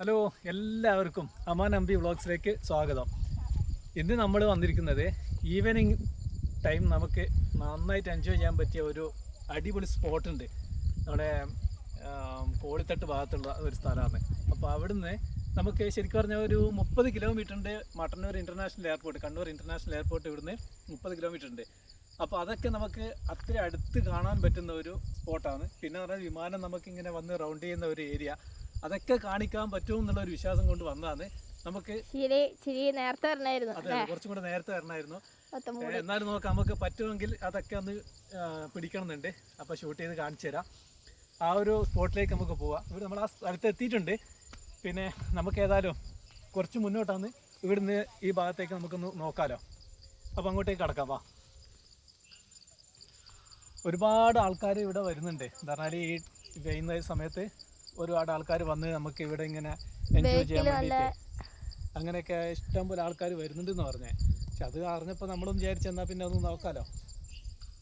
Hello എല്ലാവർക്കും അമാൻ അമ്പി വ്ളോഗ്സിലേക്ക് സ്വാഗതം. ഇന്ന് നമ്മൾ വന്നിരിക്കുന്നത് ഈവനിങ് ടൈം നമുക്ക് നന്നായിട്ട് എൻജോയ് ചെയ്യാൻ പറ്റിയ ഒരു അടിപൊളി സ്പോട്ടുണ്ട് നമ്മുടെ കോളിത്തട്ട് ഭാഗത്തുള്ള ഒരു സ്ഥലമാണ്. അപ്പോൾ അവിടുന്ന് നമുക്ക് ശരിക്കും പറഞ്ഞാൽ ഒരു മുപ്പത് ഉണ്ട് Mattannur international airport Kannur international airport ഇവിടുന്ന് മുപ്പത് കിലോമീറ്റർ ഉണ്ട്. അപ്പോൾ അതൊക്കെ നമുക്ക് അത്ര അടുത്ത് കാണാൻ പറ്റുന്ന ഒരു സ്പോട്ടാണ് പിന്നെ പറഞ്ഞാൽ വിമാനം നമുക്കിങ്ങനെ വന്ന് റൗണ്ട് ചെയ്യുന്ന ഒരു ഏരിയ അതൊക്കെ കാണിക്കാൻ പറ്റും എന്നുള്ള ഒരു വിശ്വാസം കൊണ്ട് വന്നതാണ്. നമുക്ക് നേരത്തെ അതെ കുറച്ചും കൂടെ നേരത്തെ വരണമായിരുന്നു എന്നാലും നോക്കാം നമുക്ക് പറ്റുമെങ്കിൽ അതൊക്കെ ഒന്ന് പിടിക്കണമെന്നുണ്ട്. അപ്പോൾ ഷൂട്ട് ചെയ്ത് കാണിച്ചു തരാം. ആ ഒരു സ്പോട്ടിലേക്ക് നമുക്ക് പോവാം. ഇവിടെ നമ്മൾ ആ സ്ഥലത്ത് എത്തിയിട്ടുണ്ട്. പിന്നെ നമുക്ക് ഏതായാലും കുറച്ച് മുന്നോട്ടാണ് ഇവിടുന്ന് ഈ ഭാഗത്തേക്ക് നമുക്കൊന്ന് നോക്കാലോ. അപ്പോൾ അങ്ങോട്ടേക്ക് കടക്കാം വാ. ഒരുപാട് ആൾക്കാർ ഇവിടെ വരുന്നുണ്ട്. എന്താ പറഞ്ഞാൽ ഈ വൈകുന്നേര സമയത്ത് ഒരുപാട് ആൾക്കാർ വന്ന് നമുക്ക് ഇവിടെ ഇങ്ങനെ എൻജോയ് ചെയ്യാൻ വേണ്ടിയിട്ട് അങ്ങനെയൊക്കെ ഇഷ്ടം പോലെ ആൾക്കാർ വരുന്നുണ്ടെന്ന് പറഞ്ഞേ. പക്ഷെ അത് അറിഞ്ഞപ്പോൾ നമ്മളും വിചാരിച്ചെന്നാൽ പിന്നെ ഒന്ന് നോക്കാലോ.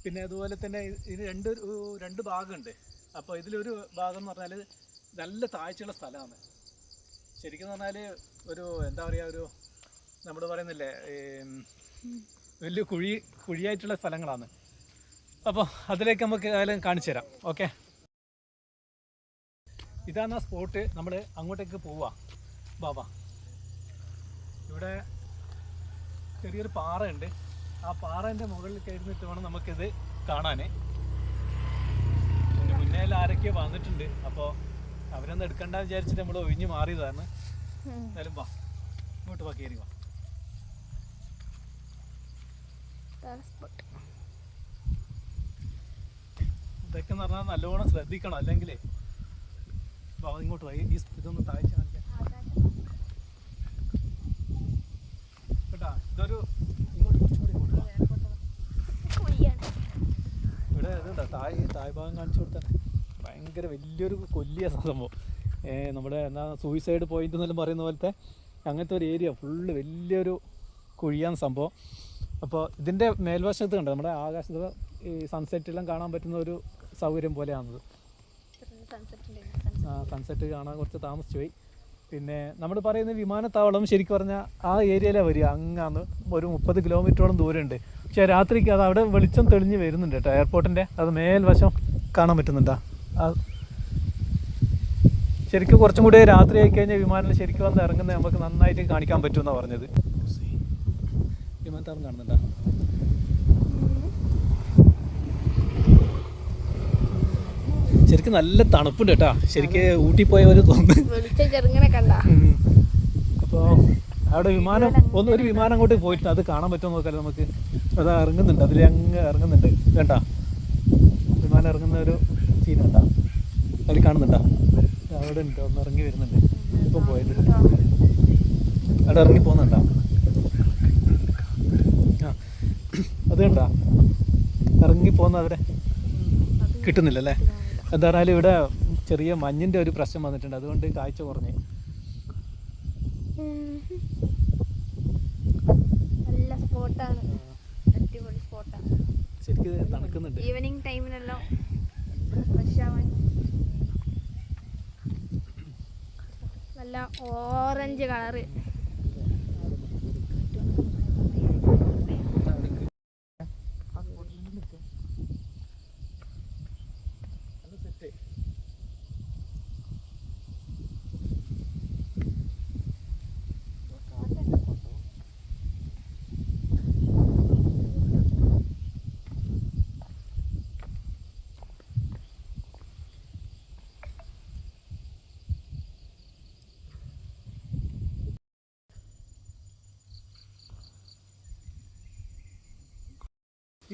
പിന്നെ അതുപോലെ തന്നെ ഇത് രണ്ട് രണ്ട് ഭാഗമുണ്ട്. അപ്പോൾ ഇതിലൊരു ഭാഗം എന്ന് പറഞ്ഞാൽ നല്ല താഴ്ചയുള്ള സ്ഥലമാണ്. ശരിക്കും പറഞ്ഞാൽ ഒരു എന്താ പറയുക ഒരു നമ്മൾ പറയുന്നില്ലേ വലിയ കുഴി കുഴിയായിട്ടുള്ള സ്ഥലങ്ങളാണ്. അപ്പോൾ അതിലേക്ക് നമുക്ക് ഏതായാലും കാണിച്ചു തരാം. ഓക്കെ? ഇതാണ് ആ സ്പോട്ട് നമ്മൾ അങ്ങോട്ടേക്ക് പോവാ ബാബാ. ഇവിടെ ചെറിയൊരു പാറയുണ്ട്. ആ പാറേന്റെ മുകളിൽ കയറിയിട്ട് വേണം നമുക്കിത് കാണാൻ മുന്നേ ആരൊക്കെ വന്നിട്ടുണ്ട്. അപ്പോൾ അവരൊന്നും എടുക്കണ്ട വിചാരിച്ചിട്ട് നമ്മൾ ഒഴിഞ്ഞു മാറിയതാണ്. എന്തായാലും വാ. ഇങ്ങോട്ട് വാ കയറി വാ. ഇതൊക്കെ എന്ന് പറഞ്ഞാൽ നല്ലോണം ശ്രദ്ധിക്കണം. അല്ലെങ്കിലേ വാ ഇങ്ങോട്ട് വാ. ഈ ഇതൊന്ന് താഴ്ച കാണിക്കാം. കേട്ടാ ഇതൊരു ഇങ്ങോട്ട് ഇങ്ങോട്ട്. ഇവിടെ ഇതുണ്ടോ തായ് തായ് ഭാഗം കാണിച്ചു കൊടുത്താൽ ഭയങ്കര വലിയൊരു കൊല്ലിയ സംഭവം. ഏ, നമ്മുടെ എന്താ സൂയിസൈഡ് പോയിന്റ് എന്നെല്ലാം പറയുന്ന പോലത്തെ അങ്ങനത്തെ ഒരു ഏരിയ ഫുള്ള് വലിയൊരു കുഴിയാന്ന് സംഭവം. അപ്പോൾ ഇതിന്റെ മേൽവശത്ത് കണ്ടോ നമ്മുടെ ആകാശത്ത് ഈ സൺസെറ്റെല്ലാം കാണാൻ പറ്റുന്ന ഒരു സൗകര്യം പോലെയാണത്. sunset. സൺസെറ്റ് കാണാൻ കുറച്ച് താമസിച്ചു പോയി പിന്നെ നമ്മൾ പറയുന്ന വിമാനത്താവളം ശരിക്കും പറഞ്ഞാൽ ആ ഏരിയയിലാണ് വരിക. അങ്ങാന്ന് ഒരു മുപ്പത് കിലോമീറ്ററോളം ദൂരമുണ്ട്. പക്ഷേ രാത്രിക്ക് അത് അവിടെ വെളിച്ചം തെളിഞ്ഞ് വരുന്നുണ്ട് കേട്ടോ. എയർപോർട്ടിന്റെ അത് മേൽവശം കാണാൻ പറ്റുന്നുണ്ടോ. ശരിക്കും കുറച്ചും കൂടി രാത്രി ആയി കഴിഞ്ഞാൽ വിമാനം ശരിക്കും വന്ന് ഇറങ്ങുന്നത് നമുക്ക് നന്നായിട്ട് കാണിക്കാൻ പറ്റുമെന്നാണ് പറഞ്ഞത്. വിമാനത്താവളം കാണുന്നുണ്ടോ? ശരിക്കും നല്ല തണുപ്പുണ്ട് കേട്ടോ. ശരിക്കും ഊട്ടി പോയ പോലെ തോന്നുന്നു. അപ്പോൾ അവിടെ വിമാനം ഒന്ന് ഒരു വിമാനം അങ്ങോട്ട് പോയിട്ട് അത് കാണാൻ പറ്റുമോ നോക്കാലോ നമുക്ക്. അത് ഇറങ്ങുന്നുണ്ട്. അതിൽ അങ്ങ് ഇറങ്ങുന്നുണ്ട്. കേട്ടാ വിമാനം ഇറങ്ങുന്ന ഒരു സീൻ ഉണ്ടാ അതിൽ കാണുന്നുണ്ടാ? അവിടെ ഉണ്ട്. ഒന്ന് ഇറങ്ങി വരുന്നുണ്ട്. ഇപ്പം പോയത്. അവിടെ ഇറങ്ങി പോകുന്നുണ്ടാ? ആ. അത് കണ്ടാ? ഇറങ്ങി പോകുന്ന അവിടെ കിട്ടുന്നില്ലല്ലേ? എന്താ പറഞ്ഞാൽ ഇവിടെ ചെറിയ മഞ്ഞിന്റെ ഒരു പ്രശ്നം വന്നിട്ടുണ്ട്. അതുകൊണ്ട് കാഴ്ച കുറഞ്ഞു. നല്ല സ്പോട്ടാണ്. അടിപൊളി സ്പോട്ടാണ് ശരിക്കും തണുക്കുന്നുണ്ട്. ഈവനിങ് ടൈമിലെല്ലാം ഫ്രഷ് ആവാൻ നല്ല ഓറഞ്ച് കളറ്.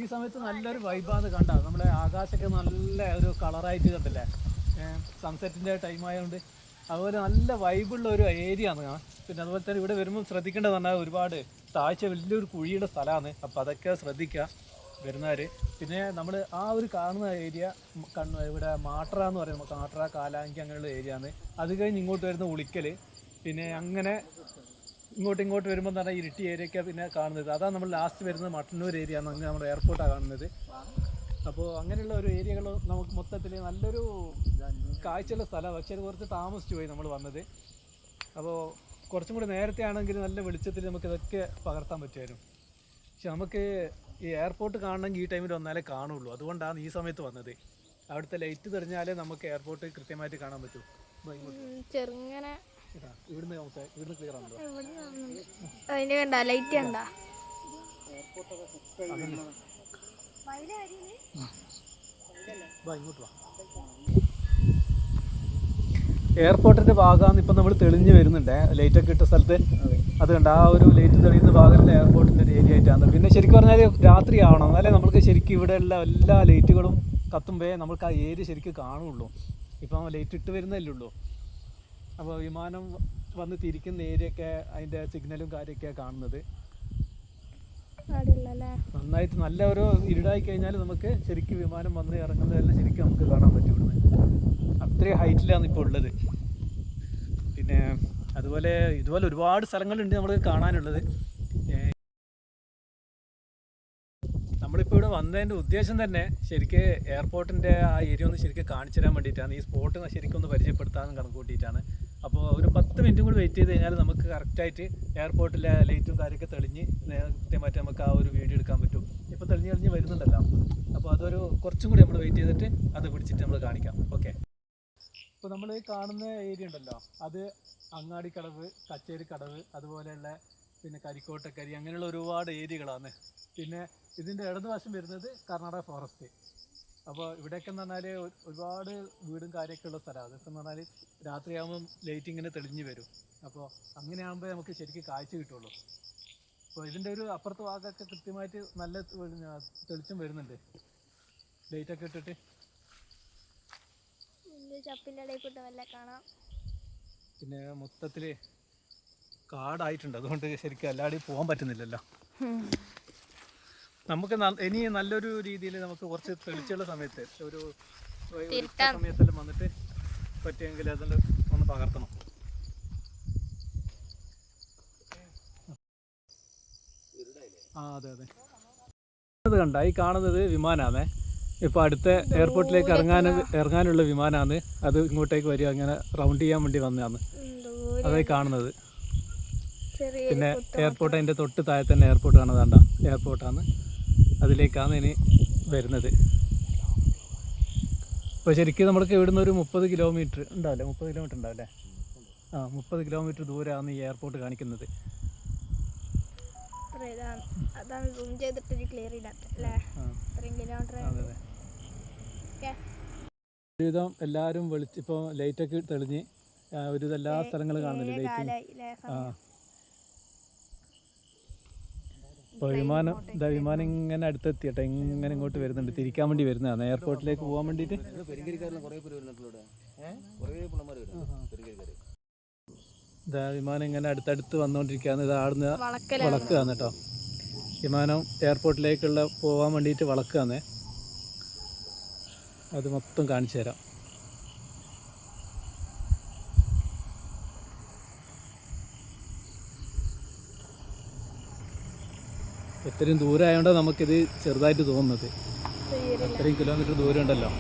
ഈ സമയത്ത് നല്ലൊരു വൈബാണ് കണ്ട. നമ്മുടെ ആകാശമൊക്കെ നല്ല ഒരു കളറായിട്ട് കണ്ടില്ലേ? സൺസെറ്റിന്റെ ടൈം ആയതുകൊണ്ട് അതുപോലെ നല്ല വൈബുള്ള ഒരു ഏരിയ ആണ്. പിന്നെ അതുപോലെ തന്നെ ഇവിടെ വരുമ്പോൾ ശ്രദ്ധിക്കേണ്ടത് പറഞ്ഞാൽ ഒരുപാട് താഴ്ച വലിയൊരു കുഴിയുടെ സ്ഥലമാണ്. അപ്പോൾ അതൊക്കെ ശ്രദ്ധിക്കുക വരുന്നവർ പിന്നെ നമ്മൾ ആ ഒരു കാണുന്ന ഏരിയ കണ്ണു ഇവിടെ മാട്ര എന്ന് പറയും നമുക്ക് മാട്ര കാലാങ്കി അങ്ങനെയുള്ള ഏരിയ ആണ്. അത് കഴിഞ്ഞ് ഇങ്ങോട്ട് വരുന്ന ഉളിക്കൽ പിന്നെ അങ്ങനെ ഇങ്ങോട്ട് ഇങ്ങോട്ട് വരുമ്പോൾ തന്നെ ഇരിട്ടി ഏരിയ പിന്നെ കാണുന്നത്. അതാണ് നമ്മൾ ലാസ്റ്റ് വരുന്നത് മട്ടന്നൂർ ഏരിയ ആണ് അങ്ങനെ നമ്മുടെ എയർപോർട്ടാണ് കാണുന്നത്. അപ്പോൾ അങ്ങനെയുള്ള ഒരു ഏരിയകൾ നമുക്ക് മൊത്തത്തിൽ നല്ലൊരു കാഴ്ചയുള്ള സ്ഥലമാണ് പക്ഷേ കുറച്ച് താമസിച്ചു പോയി നമ്മൾ വന്നത്. അപ്പോൾ കുറച്ചും കൂടി നേരത്തെ ആണെങ്കിൽ നല്ല വെളിച്ചത്തിൽ നമുക്ക് ഇതൊക്കെ പകർത്താൻ പറ്റുമായിരുന്നു. പക്ഷെ നമുക്ക് ഈ എയർപോർട്ട് കാണണമെങ്കിൽ ഈ ടൈമിൽ വന്നാലേ കാണുള്ളൂ. അതുകൊണ്ടാണ് ഈ സമയത്ത് വന്നത്. അവിടുത്തെ ലൈറ്റ് തെറിഞ്ഞാലേ നമുക്ക് എയർപോർട്ട് കൃത്യമായിട്ട് കാണാൻ പറ്റൂ. ചെറുങ്ങനെ അതിന്റെ കണ്ട ലൈറ്റ് കണ്ട? എയർപോർട്ടിന്റെ ഭാഗമാണ് ഇപ്പം നമ്മൾ തെളിഞ്ഞു വരുന്നുണ്ട്. ലൈറ്റ് ഒക്കെ ഇട്ട സ്ഥലത്ത്. അത് കണ്ട ആ ഒരു ലൈറ്റ് തെളിയുന്ന ഭാഗത്തിൽ എയർപോർട്ടിന്റെ ഒരു ഏരിയ ആയിട്ടാണ്. പിന്നെ ശരിക്കും പറഞ്ഞാൽ രാത്രി ആവണം. അല്ലെ നമുക്ക് ശരിക്കും ഇവിടെയുള്ള എല്ലാ ലൈറ്റുകളും കത്തുമ്പേ നമുക്ക് ആ ഏരിയ ശരിക്കും കാണുള്ളൂ. ഇപ്പം ലൈറ്റ് ഇട്ട് വരുന്നതല്ലേ ഉള്ളൂ. അപ്പോൾ വിമാനം വന്ന് തിരിക്കുന്ന ഏരിയ ഒക്കെ അതിന്റെ സിഗ്നലും കാര്യമൊക്കെ കാണുന്നത്. നന്നായിട്ട് നല്ല ഒരു ഇരുടായി കഴിഞ്ഞാൽ നമുക്ക് ശരിക്കും വിമാനം വന്ന് ഇറങ്ങുന്നതെല്ലാം ശരിക്കും നമുക്ക് കാണാൻ പറ്റും ഇവിടുന്ന്. അത്രയും ഹൈറ്റിലാണ് ഇപ്പോൾ ഉള്ളത്. പിന്നെ അതുപോലെ ഇതുപോലെ ഒരുപാട് സ്ഥലങ്ങളുണ്ട് നമ്മൾ കാണാനുള്ളത്. നമ്മളിപ്പോൾ ഇവിടെ വന്നതിന്റെ ഉദ്ദേശം തന്നെ ശരിക്ക് എയർപോർട്ടിന്റെ ആ ഏരിയ ഒന്ന് ശരിക്കും കാണിച്ചു തരാൻ വേണ്ടിയിട്ടാണ്. ഈ സ്പോട്ട് ശരിക്കും ഒന്ന് പരിചയപ്പെടുത്താമെന്ന് കണക്ക് കൂട്ടിയിട്ടാണ്. അപ്പോൾ ഒരു പത്ത് മിനിറ്റും കൂടി വെയിറ്റ് ചെയ്ത് കഴിഞ്ഞാൽ നമുക്ക് കറക്റ്റായിട്ട് എയർപോർട്ടിലെ ലൈറ്റും കാര്യമൊക്കെ തെളിഞ്ഞ് കൃത്യമായിട്ട് നമുക്ക് ആ ഒരു വീഡിയോ എടുക്കാൻ പറ്റും. ഇപ്പോൾ തെളിഞ്ഞ് തെളിഞ്ഞ് വരുന്നുണ്ടല്ലോ. അപ്പോൾ അതൊരു കുറച്ചും കൂടി നമ്മൾ വെയിറ്റ് ചെയ്തിട്ട് അത് പിടിച്ചിട്ട് നമ്മൾ കാണിക്കാം. ഓക്കെ ഇപ്പോൾ നമ്മൾ കാണുന്ന ഏരിയ ഉണ്ടല്ലോ. അത് അങ്ങാടിക്കടവ് കച്ചേരിക്കടവ് അതുപോലെയുള്ള പിന്നെ കരിക്കോട്ടക്കരി അങ്ങനെയുള്ള ഒരുപാട് ഏരിയകളാണ്. പിന്നെ ഇതിന്റെ ഇടതുവശം വരുന്നത് കർണാടക ഫോറസ്റ്റ് അപ്പോൾ ഇവിടെയൊക്കെ എന്ന് പറഞ്ഞാൽ ഒരുപാട് വീടും കാര്യമൊക്കെ ഉള്ള സ്ഥലമാണ്. അതൊക്കെ എന്ന് പറഞ്ഞാൽ രാത്രിയാകുമ്പം ലൈറ്റ് ഇങ്ങനെ തെളിഞ്ഞു വരും. അപ്പോൾ അങ്ങനെയാകുമ്പോൾ നമുക്ക് ശരിക്കും കാഴ്ച കിട്ടുള്ളൂ. അപ്പോൾ ഇതിന്റെ ഒരു അപ്പുറത്ത് ഭാഗമൊക്കെ കൃത്യമായിട്ട് നല്ല തെളിച്ചം വരുന്നുണ്ട്. ലൈറ്റൊക്കെ ഇട്ടിട്ട്. ഇതിന്റെ ചപ്പിന്റെ ഇടയിൽ കൂട്ട് വല്ല കാണാം. പിന്നെ മൊത്തത്തിൽ കാടായിട്ടുണ്ട്. അതുകൊണ്ട് ശരിക്കും അല്ലാടി പോകാൻ പറ്റുന്നില്ലല്ലോ. നമുക്ക് ഇനി നല്ലൊരു രീതിയിൽ നമുക്ക് കുറച്ച് തെളിച്ചുള്ള സമയത്ത് ഒരു സമയത്തെല്ലാം വന്നിട്ട് പറ്റിയെങ്കിൽ അതിൽ ഒന്ന് പകർത്തണം ആ അതെ അതെ. ഇത് കണ്ട ഈ കാണുന്നത് വിമാനമാണേ ഇപ്പോൾ അടുത്ത എയർപോർട്ടിലേക്ക് ഇറങ്ങാൻ ഇറങ്ങാനുള്ള വിമാനമാണ് അത് ഇങ്ങോട്ടേക്ക് വരിക അങ്ങനെ റൗണ്ട് ചെയ്യാൻ വേണ്ടി വന്നതാണ് അതായി കാണുന്നത്. പിന്നെ എയർപോർട്ട് അതിന്റെ തൊട്ട് താഴെ തന്നെ എയർപോർട്ട് കാണുന്നതാണ്ട എയർപോർട്ടാണ്. അതിലേക്കാണ് ഇനി വരുന്നത്. അപ്പോൾ ശരിക്കും നമ്മൾക്ക് ഇവിടുന്ന് ഒരു മുപ്പത് കിലോമീറ്റർ ഉണ്ടാവില്ലേ? മുപ്പത് കിലോമീറ്റർ ഉണ്ടാവില്ലേ? ആ മുപ്പത് കിലോമീറ്റർ ദൂരമാണ് ഈ എയർപോർട്ട് കാണിക്കുന്നത്. അതാണ് സൂം ചെയ്തിട്ട് ക്ലിയർ ഇത്രയും കിലോമീറ്റർ ഒരുവിധം എല്ലാവരും വെളിച്ച് ഇപ്പോൾ ലൈറ്റൊക്കെ തെളിഞ്ഞ് ഒരു ഒരുവിധം എല്ലാ സ്ഥലങ്ങളും കാണുന്നില്ല ലൈറ്റ് ആ. വിമാനം ഇതാ വിമാനം ഇങ്ങനെ അടുത്തെത്തിയട്ടെ ഇങ്ങനെ ഇങ്ങോട്ട് വരുന്നുണ്ട്. തിരിക്കാൻ വേണ്ടി വരുന്നതാണ് എയർപോർട്ടിലേക്ക് പോകാൻ വേണ്ടിയിട്ട്. ഇതാ വിമാനം ഇങ്ങനെ അടുത്തടുത്ത് വന്നുകൊണ്ടിരിക്കുകയാണ് ഇത് ആടുന്ന വളക്കുകയാണ് കേട്ടോ. വിമാനം എയർപോർട്ടിലേക്കുള്ള പോകാൻ വേണ്ടിയിട്ട് വളക്കുകയാണ്. അത് മൊത്തം കാണിച്ചു തരാം. ഇത്രയും ദൂരം ആയതുകൊണ്ടാണ് നമുക്കിത് ചെറുതായിട്ട് തോന്നുന്നത്. അത്രയും കിലോമീറ്റർ ദൂരം ഉണ്ടല്ലോ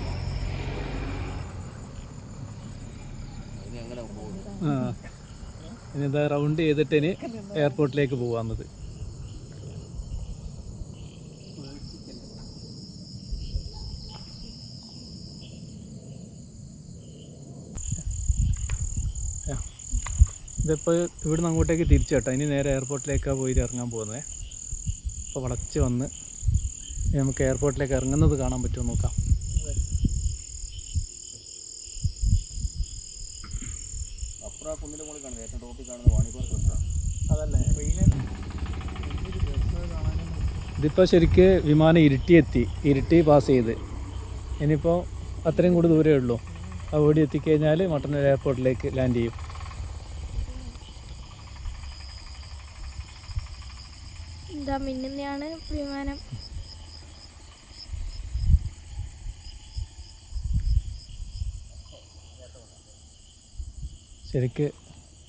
ആ. ഇനി റൗണ്ട് ചെയ്തിട്ട് ഇനി എയർപോർട്ടിലേക്ക് പോകാമെന്നത് ഇതിപ്പോൾ ഇവിടുന്ന് അങ്ങോട്ടേക്ക് തിരിച്ചു കേട്ടോ. ഇനി നേരെ എയർപോർട്ടിലേക്കാണ് പോയി ഇറങ്ങാൻ പോകുന്നത്. അപ്പോൾ വളച്ച് വന്ന് നമുക്ക് എയർപോർട്ടിലേക്ക് ഇറങ്ങുന്നത് കാണാൻ പറ്റുമോ നോക്കാം. അപ്പുറം ആ കുന്നിന്റെ മുകളിൽ കാണുന്നത് ഏറ്റവും ടോപ്പിൽ കാണുന്നത് വാണിപ്പാറ അതല്ലേ ഇതിപ്പോൾ ശരിക്ക് വിമാനം ഇരുട്ടി എത്തി ഇരുട്ടി പാസ് ചെയ്ത്. ഇനിയിപ്പോൾ അത്രയും കൂടി ദൂരമേ ഉള്ളൂ. അവിടെ ഓടി എത്തിക്കഴിഞ്ഞാൽ മട്ടന്നൂർ എയർപോർട്ടിലേക്ക് ലാൻഡ് ചെയ്യും. എന്താ മിന്നുന്നതാണ് വിമാനം? ശരിക്ക്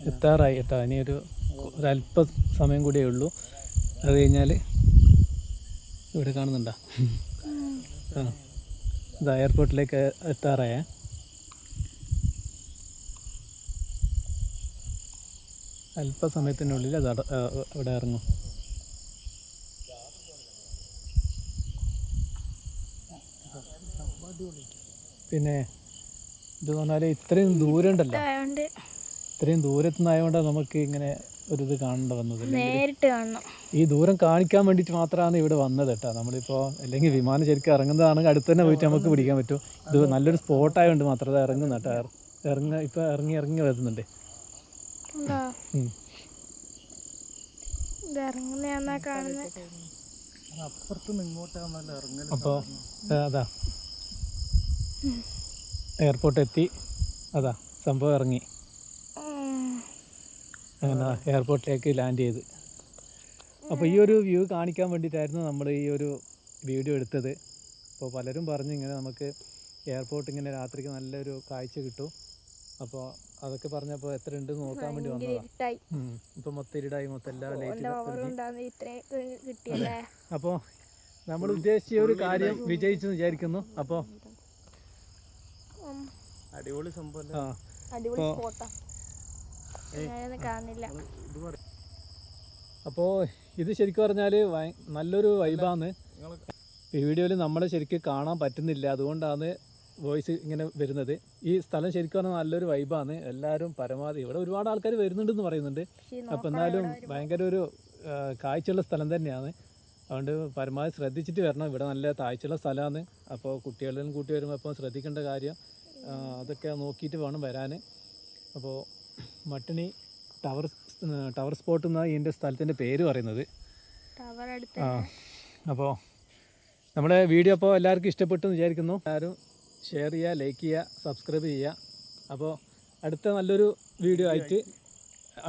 എത്താറായി. എത്താ. ഇനി ഒരു ഒരല്പ സമയം കൂടിയേ ഉള്ളൂ. അത് കഴിഞ്ഞാൽ ഇവിടെ കാണുന്നുണ്ടോ? ആ. എയർപോർട്ടിലേക്ക് എത്താറായ. അല്പസമയത്തിനുള്ളിൽ അത് അവിടെ ഇറങ്ങും. പിന്നെ ഇത് പറഞ്ഞാൽ ഇത്രയും ദൂരം ഉണ്ടല്ലോ ഇത്രയും ദൂരത്തു നിന്നായതുകൊണ്ടാണ് നമുക്ക് ഇങ്ങനെ ഒരു ഇത് കാണേണ്ട വന്നത്. നേരിട്ട് കാണണം. ഈ ദൂരം കാണിക്കാൻ വേണ്ടിയിട്ട് മാത്രമാണ് ഇവിടെ വന്നത് കേട്ടോ. നമ്മളിപ്പോൾ അല്ലെങ്കിൽ വിമാനം ശരിക്കും ഇറങ്ങുന്നതാണെങ്കിൽ അടുത്ത് തന്നെ പോയിട്ട് നമുക്ക് പിടിക്കാൻ പറ്റും. ഇത് നല്ലൊരു സ്പോട്ടായതുകൊണ്ട് മാത്രം അത് ഇറങ്ങുന്ന കേട്ടോ. ഇറങ്ങ ഇപ്പൊ ഇറങ്ങി ഇറങ്ങി വരുന്നുണ്ട്. അപ്പുറത്തുനിന്ന് ഇങ്ങോട്ടാണല്ലോ ഇറങ്ങൽ അപ്പോൾ അതാ. എയർപോർട്ട് എത്തി അതാ സംഭവം ഇറങ്ങി. അങ്ങനെ എയർപോർട്ടിലേക്ക് ലാൻഡ് ചെയ്ത്. അപ്പോൾ ഈ ഒരു വ്യൂ കാണിക്കാൻ വേണ്ടിയിട്ടായിരുന്നു നമ്മൾ ഈ ഒരു വീഡിയോ എടുത്തത്. അപ്പോൾ പലരും പറഞ്ഞു ഇങ്ങനെ നമുക്ക് എയർപോർട്ട് ഇങ്ങനെ രാത്രിക്ക് നല്ലൊരു കാഴ്ച കിട്ടും. അപ്പോൾ അതൊക്കെ പറഞ്ഞപ്പോൾ എത്ര ഉണ്ട് നോക്കാൻ വേണ്ടി വന്നതാണ് ഇപ്പോൾ മൊത്തം ഇരുടായി മൊത്തം എല്ലാ അപ്പോൾ നമ്മൾ ഉദ്ദേശിച്ച ഒരു കാര്യം വിജയിച്ചു വിചാരിക്കുന്നു. അപ്പോൾ. അടിപൊളി സംഭവം അപ്പോ അടിപൊളി അപ്പോൾ ഇത് ശരിക്കും പറഞ്ഞാൽ നല്ലൊരു വൈബാണ് ഈ വീഡിയോയിൽ നമ്മളെ ശരിക്കും കാണാൻ പറ്റുന്നില്ല. അതുകൊണ്ടാണ് വോയിസ് ഇങ്ങനെ വരുന്നത്. ഈ സ്ഥലം ശരിക്കും പറഞ്ഞാൽ നല്ലൊരു വൈബാണ് എല്ലാവരും പരമാവധി ഇവിടെ ഒരുപാട് ആൾക്കാർ വരുന്നുണ്ടെന്ന് പറയുന്നുണ്ട്. അപ്പൊ അപ്പോൾ എന്നാലും ഭയങ്കര ഒരു കാഴ്ചയുള്ള സ്ഥലം തന്നെയാണ്. അതുകൊണ്ട് പരമാവധി ശ്രദ്ധിച്ചിട്ട് വരണം. ഇവിടെ നല്ല താഴ്ചയുള്ള സ്ഥലമാണ്. അപ്പോൾ കുട്ടികളിലും കൂട്ടി വരുമ്പോൾ അപ്പോൾ ശ്രദ്ധിക്കേണ്ട കാര്യം അതൊക്കെ നോക്കിയിട്ട് വേണം വരാൻ അപ്പോൾ മട്ടണി ടവർ ടവർ സ്പോട്ട് എന്നാണ് ഇതിന്റെ സ്ഥലത്തിന്റെ പേര് പറയുന്നത്. ടവർ അടുത്ത് ആ അപ്പോൾ നമ്മുടെ വീഡിയോ അപ്പോൾ എല്ലാവർക്കും ഇഷ്ടപ്പെട്ടു എന്ന് വിചാരിക്കുന്നു. എല്ലാവരും ഷെയർ ചെയ്യുക ലൈക്ക് ചെയ്യുക സബ്സ്ക്രൈബ് ചെയ്യുക. അപ്പോൾ അടുത്ത നല്ലൊരു വീഡിയോ ആയിട്ട്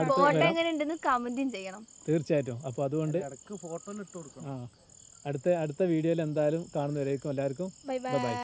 അടുത്ത് എങ്ങനെ ഉണ്ടെന്ന് കമന്റും ചെയ്യണം. തീർച്ചയായിട്ടും. അപ്പോൾ അതുകൊണ്ട് അടുത്ത അടുത്ത വീഡിയോയിൽ എന്തായാലും കാണുന്നവരേക്കും എല്ലാവർക്കും. Bye bye